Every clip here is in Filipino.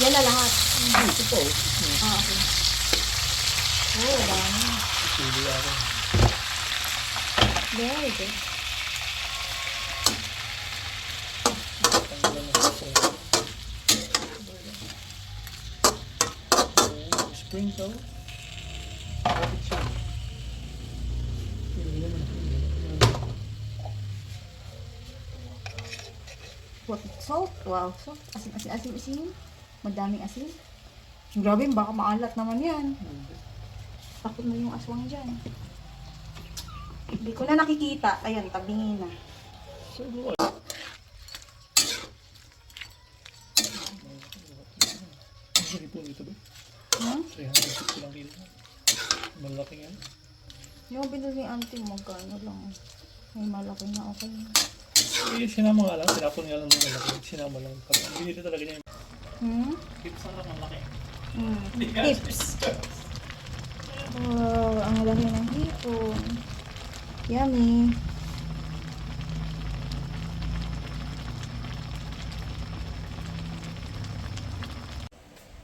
Yan na lahat. Ito po. Ah, okay. Oh, dami. Pili ako. Very good. Naman. What? Salt? Wow, salt. Asin, asin, asin, asin. Madaming asin. Grabe, baka maalat naman yan. Takot mo yung aswang dyan. Hindi ko na nakikita. Ayan, tabingin na. Sige po dito ba? Hmm? 360 lang kilo. Malaki yan. Yung binili ni auntie, magkano lang. May malaki na okay. Eh, sinama nga lang. Sinapon nga lang ng malaki. Sinama lang. Binili talaga niya yung Hmm? tips ang malaki. Hmm. Tips. Wow, ang laki ng hipon. Yummy.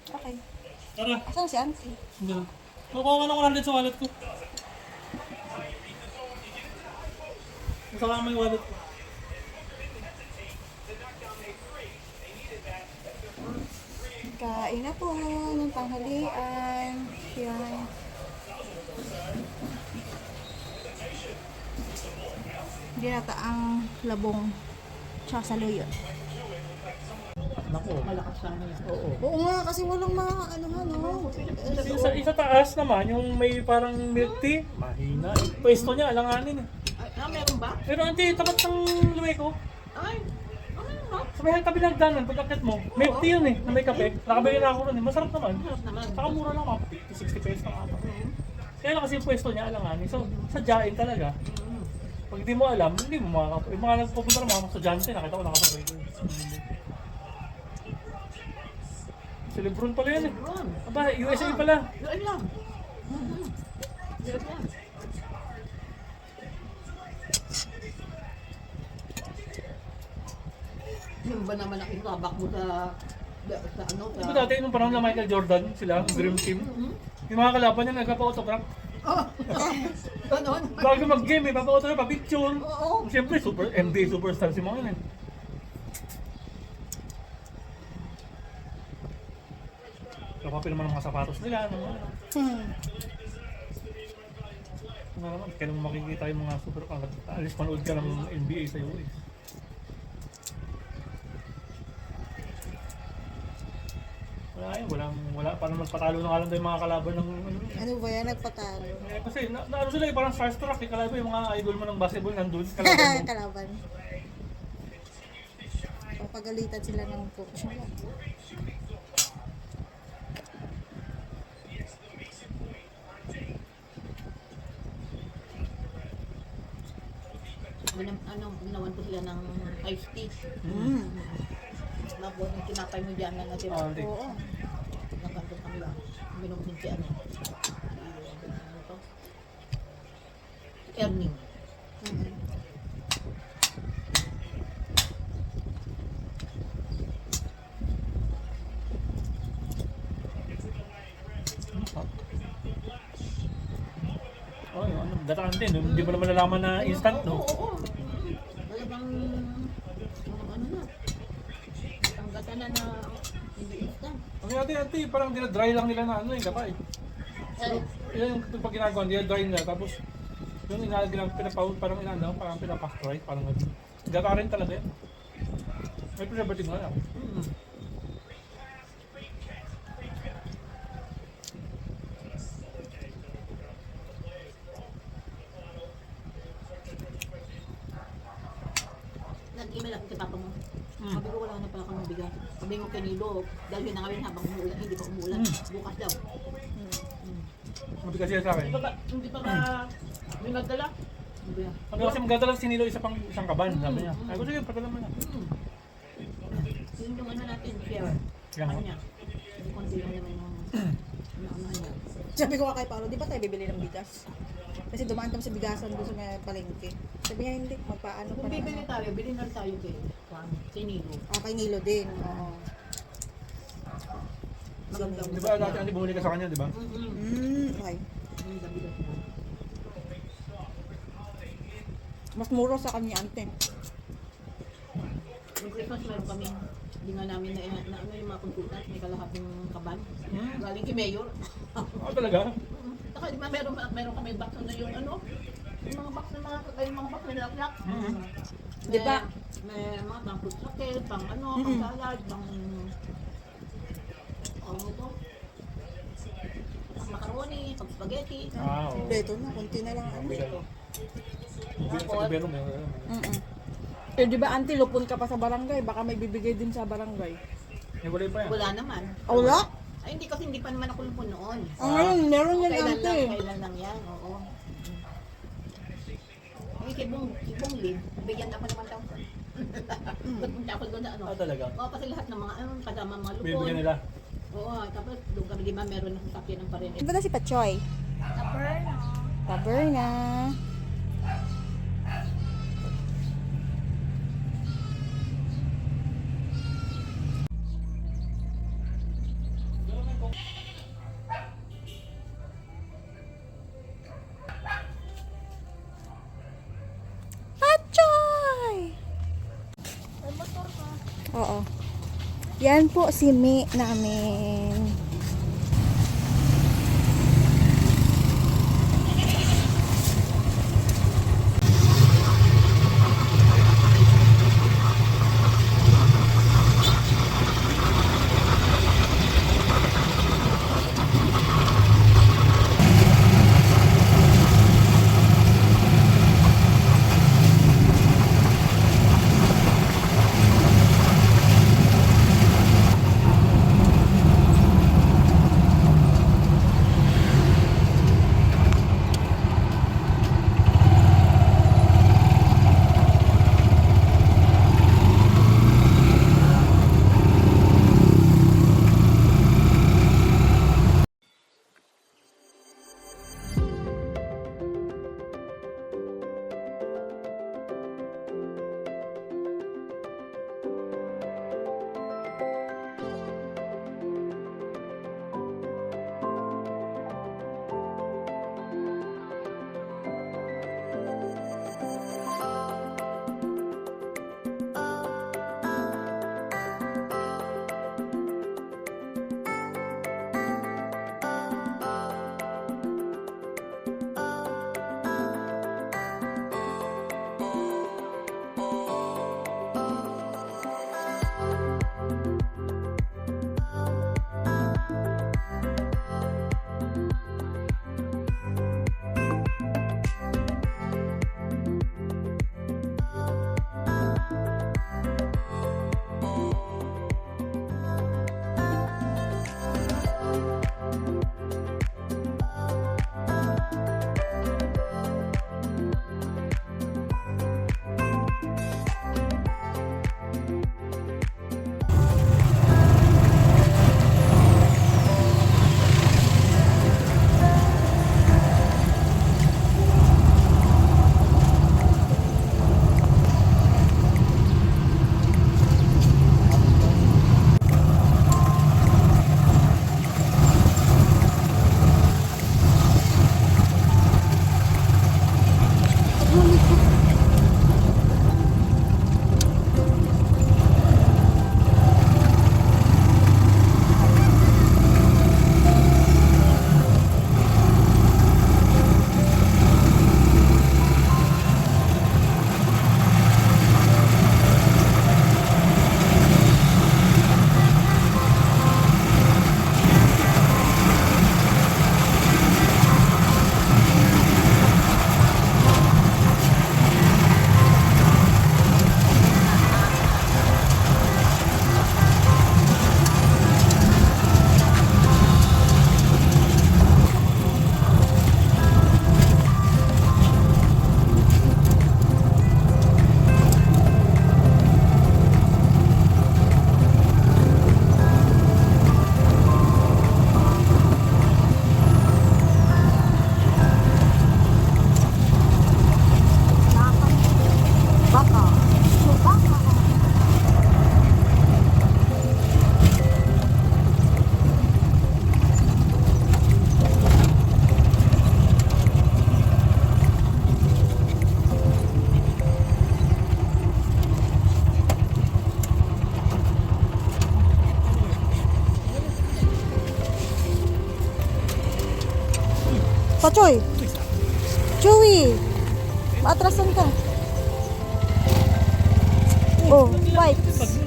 Okay. Tara. Saan si auntie? Hindi. Kukuha ka ng 100 sa wallet ko. Mo yung wallet ko. Kain na po ng tanghalian. Yan. Dinata ang labong tsaka saluyot. Naku. Malakas sana yan. Oo. Oo nga, kasi walang mga ano ano. Isa, isa taas naman, yung may parang milk tea, mahina. eh. Pwesto niya, alanganin eh. Ay, ah, meron ba? Pero auntie, tapat ng lumay ko. Ay? Sa may tabi ng danan, pagkakit mo, milk tea yun eh, na may kape. Nakabili na ako nun eh. Masarap naman. Saka mura lang, mga 50, 60 pesos na ata. Kaya lang kasi yung pwesto niya, alanganin. So, sadyain talaga. Pag hindi mo alam, hindi mo makakap... Yung mga nagpupunta ng mga estudyante, nakita ko nakasabay ko. Si Lebron pala yan eh. Aba, USA pala. Yun lang. Yun lang. Ba naman ang itabak mo sa, sa ano? Sa, Diba dati nung panahon na Michael Jordan, sila, ang Dream Team. Mhm. Yung mga kalaban niya nagpapa-autograph. Oh, ganon. Bago mag-game eh, papa-autograph, pa-picture. Oo. Siyempre, super, NBA superstar si mga yun eh. Kapapil naman ang mga sapatos nila. Ano, ano. Hmm. Ano naman, kaya nung makikita yung mga super, ang alis manood ka ng NBA sa US. Wala yun, walang, wala pa naman patalo na nga lang tayo yung mga kalaban ng ano. Ano ba yan? Nagpatalo. Eh, kasi na, na ano sila eh, parang starstruck eh, kalaban yung mga idol mo ng basketball nandun, kalaban mo. Kalaban. Papagalitan sila ng coach nila. Minam, ano, ginawan ko sila ng iced tea. Mm. Tapos yung tinapay mo dyan na natira. Ah, hindi. Oo. Nagkantong kami lang. Minom din si ano. Ano to? Erning. Oh, ano, dataan din, hindi mo naman nalaman na instant, no? Oo, oo. Talagang, ano, ano na. Ang gata na na hindi instant. Ang ate, ate, parang dinadry lang nila na ano eh, kapay. Eh, Yan yung pag ginagawa, dinadry nila, tapos yung inagalang pinapaw, parang inano, parang pinapastry, parang ano. Gata rin talaga yan. May preservative nga lang. mm. Nag-email ako kay papa mo. Mm. Sabi ko wala na pala kang bigas. Sabi mo kay Nilo, dahil na kami habang umuulan, hindi pa umuulan. Mm. Bukas daw. Mm. Sabi kasi sa akin. Hindi pa ba, hindi pa ba, may nagdala? Sabi niya. Sabi kasi magdadala si Nilo isa pang isang kaban, sabi niya. Ay ko sige, padala mo na. Mm. Yun yung ano natin, share. Ano? Yung konti lang naman yung ano niya. Sabi ko nga kay Paolo, di ba tayo bibili ng bigas? Kasi dumaan kami sa bigasan doon sa may palengke. Sabi niya, hindi, magpaano pa Kung bibili tayo, bilhin na tayo kay Juan, kay Nilo. Ah, kay Nilo din. Oo. Di ba dati ano bumuli ka sa kanya, di ba? Mm, okay. Ang. Mas mura sa kanya, ante. Nung Christmas meron kami, hindi nga namin na, na ano yung mga konsultant, may kalahating kaban. Hmm. Galing kay Mayor. Ako talaga. Saka di ba meron, meron kami box na yung ano, yung mga box na mga, yung mga box na laklak. Mhm. Di ba? May, may mga pang fruit sakit, pang ano, pang salad, pang ano to? Pang macaroni, pang spaghetti. Ah, oo. Dito na, konti na lang. Ante. Bigay. Bigay sa gobyerno, ano. Mm-mm. Eh, di ba, ante, lupon ka pa sa barangay? Baka may bibigay din sa barangay. Eh, wala pa yan. Wala naman. Ah, wala? Ay, hindi kasi hindi pa naman ako lupon noon. Ang ngayon, meron yan, Kailan lang, kailan lang yan, oo. Ay, si Bong, si Bong Lin, bigyan ako naman daw. Nagpunta ako doon na ano. Ah, talaga. Oo, kasi lahat ng mga ano, kasama mga lupon. Bibigyan nila. Oo, tapos doon kami lima meron ng sasakyan ng parin. Di ba na si Pachoy? Taberna. Taberna. Pachoy! Oo. Yan po si Mi namin. Ka, Choy. Chewy. Maatrasan ka. Oh, white.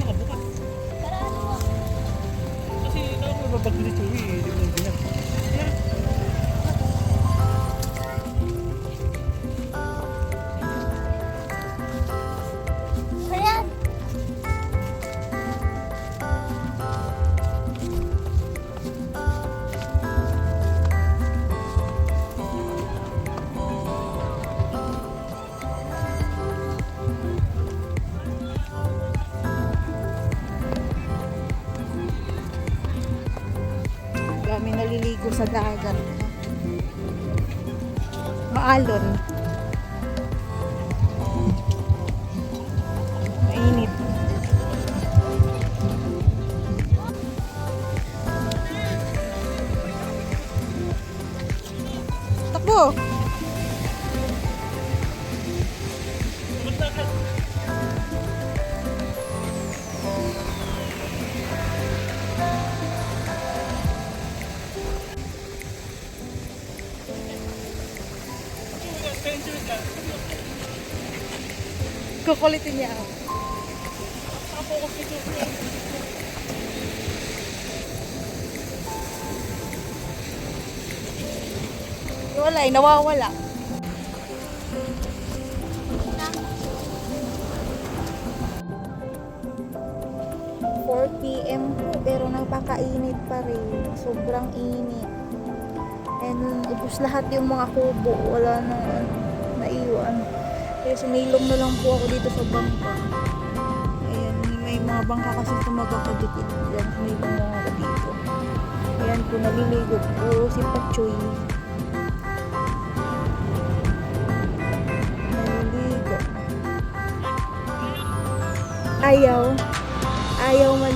Kukulitin niya. Wala eh, nawawala. p.m. po, pero napakainit pa rin. Sobrang init. And ubus lahat yung mga kubo. Wala na. Kaya sumilong na lang po ako dito sa bangka. Ayan, may mga bangka kasi tumagakadikit. Ayan, sumilong lang ako dito. Ayan po, naliligo po si Pachoy. Naliligo. Ayaw. Ayaw maligo.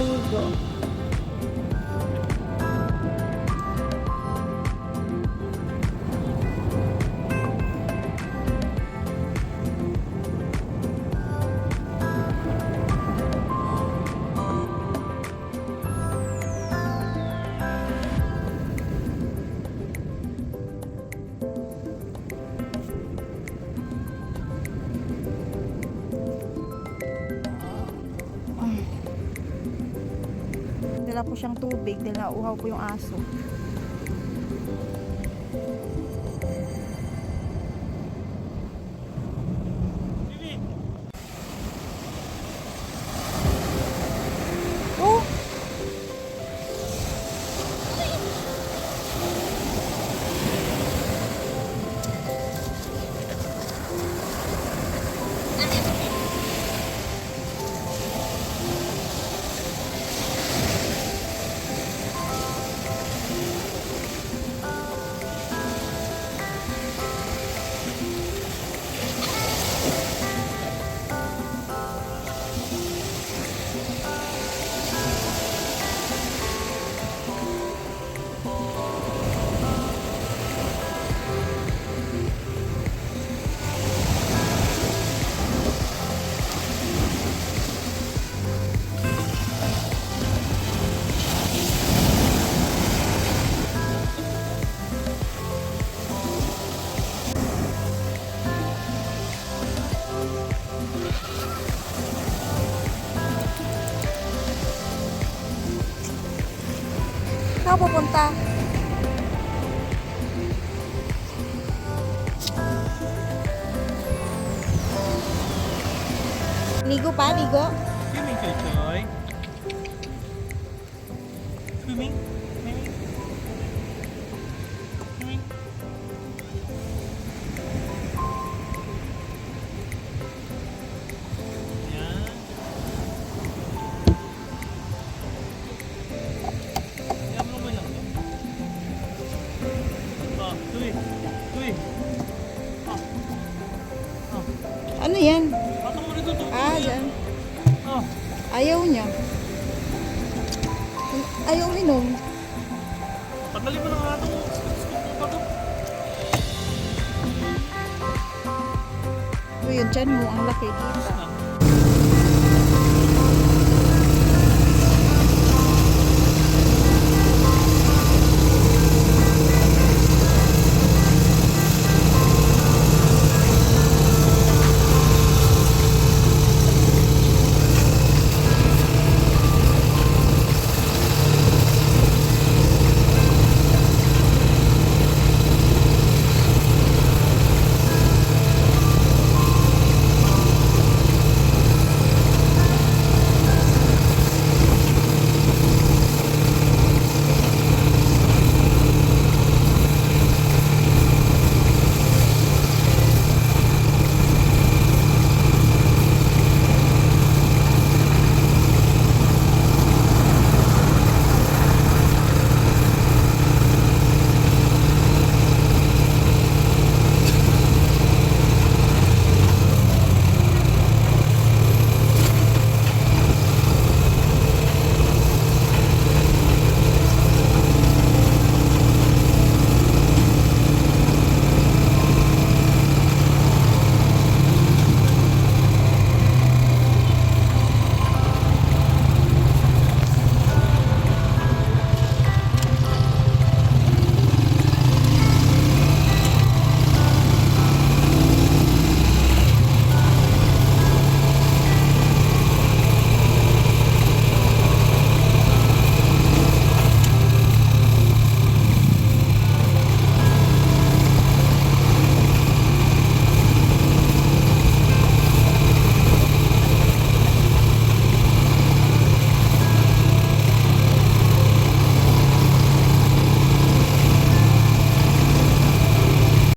Po siyang tubig dahil nauhaw po yung aso. Ligo pa, ligo? Swimming Choy. Swimming? Swimming? Ayaw niya. Ayaw minom. Tanggalin mo na nga ito. Ito. Uy, yung tiyan mo, ang laki. Ah.